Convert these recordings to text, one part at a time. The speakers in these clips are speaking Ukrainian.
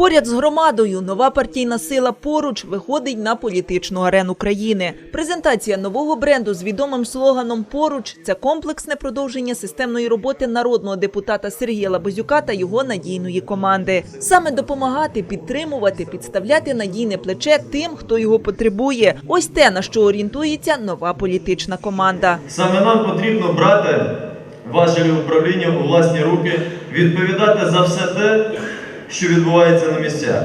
Поряд з громадою нова партійна сила поруч виходить на політичну арену країни. Презентація нового бренду з відомим слоганом Поруч це комплексне продовження системної роботи народного депутата Сергія Лабазюка та його надійної команди. Саме допомагати, підтримувати, підставляти надійне плече тим, хто його потребує. Ось те на що орієнтується нова політична команда. Саме нам потрібно брати важелі управління у власні руки, відповідати за все те, що відбувається на місцях.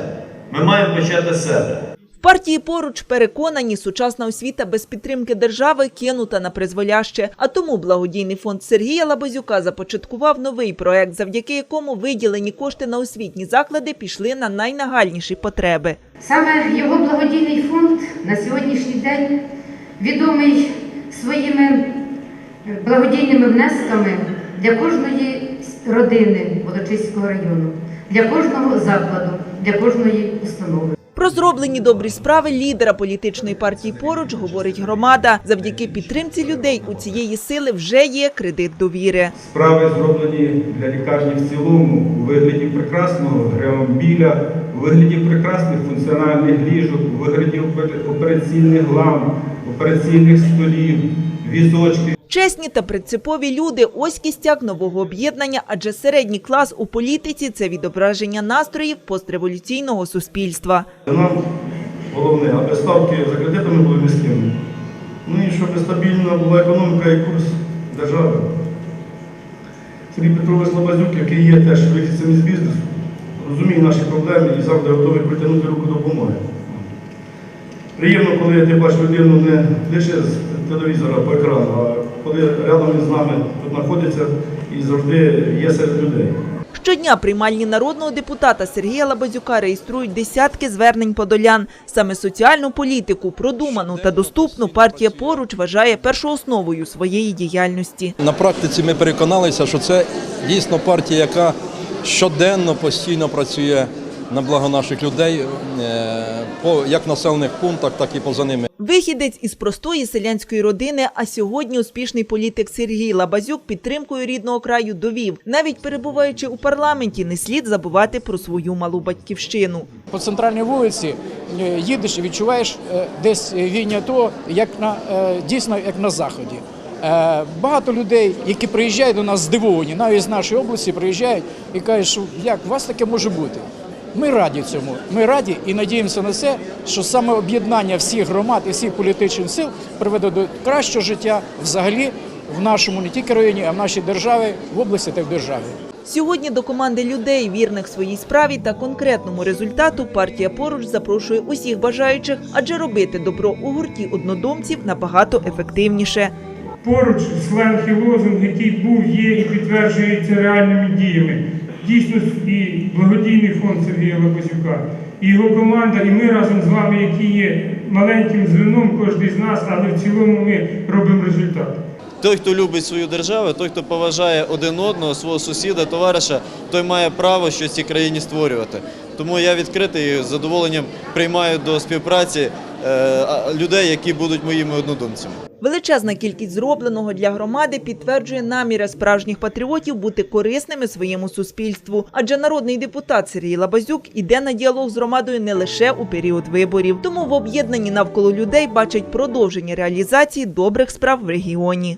Ми маємо почати з себе. В партії поруч переконані, сучасна освіта без підтримки держави кинута на призволяще. А тому благодійний фонд Сергія Лабазюка започаткував новий проект, завдяки якому виділені кошти на освітні заклади пішли на найнагальніші потреби. Саме його благодійний фонд на сьогоднішній день відомий своїми благодійними внесками для кожної родини Волочиського району, для кожного закладу, для кожної установи. Про зроблені добрі справи лідера політичної партії поруч говорить громада. Завдяки підтримці людей у цієї сили вже є кредит довіри. Справи зроблені для лікарні в цілому у вигляді прекрасного реомбіля, у вигляді прекрасних функціональних ліжок, у вигляді операційних ламп, операційних столів, візочків. Чесні та принципові люди – ось кістяк нового об'єднання, адже середній клас у політиці – це відображення настроїв постреволюційного суспільства. Нам головне, аби ставки за кредитами були низькими. Ну і щоб стабільна була економіка і курс держави. Сергій Петрович Лобазюк, який є теж вихідцем із бізнесу, розуміє наші проблеми і завжди готовий протягнути руку допомоги. Приємно, коли ти бачиш людину не лише з телевізора по екрану, а коли рядом із нами тут знаходиться і завжди є серед людей. Щодня приймальні народного депутата Сергія Лабазюка реєструють десятки звернень подолян. Саме соціальну політику, продуману та доступну партія поруч вважає першоосновою своєї діяльності. На практиці ми переконалися, що це дійсно партія, яка щоденно постійно працює на благо наших людей, е, по як в населених пунктах, так і поза ними. Вихідець із простої селянської родини, а сьогодні успішний політик Сергій Лабазюк підтримкою рідного краю довів. Навіть перебуваючи у парламенті, не слід забувати про свою малу батьківщину. По центральній вулиці е, їдеш і відчуваєш е, десь війня того, як на дійсно як на заході. Багато людей, які приїжджають до нас здивовані, навіть з нашої області приїжджають і кажуть, що як у вас таке може бути. Ми раді цьому. Ми раді і надіємося на це, що саме об'єднання всіх громад і всіх політичних сил приведе до кращого життя взагалі в нашому не тільки районі, а в нашій державі, в області та в державі. Сьогодні до команди людей, вірних своїй справі та конкретному результату, партія поруч запрошує усіх бажаючих, адже робити добро у гурті однодумців набагато ефективніше. Поруч сленг і лозунг, який був, є і підтверджується реальними діями. Дійсно, і благодійний фонд Сергія Лобазюка, і його команда, і ми разом з вами, які є маленьким звеном, кожен з нас, але в цілому ми робимо результат. Той, хто любить свою державу, той, хто поважає один одного, свого сусіда, товариша, той має право щось цій країні створювати. Тому я відкритий і з задоволенням приймаю до співпраці е, людей, які будуть моїми однодумцями. Величезна кількість зробленого для громади підтверджує наміри справжніх патріотів бути корисними своєму суспільству. Адже народний депутат Сергій Лабазюк іде на діалог з громадою не лише у період виборів. Тому в об'єднанні навколо людей бачать продовження реалізації добрих справ в регіоні.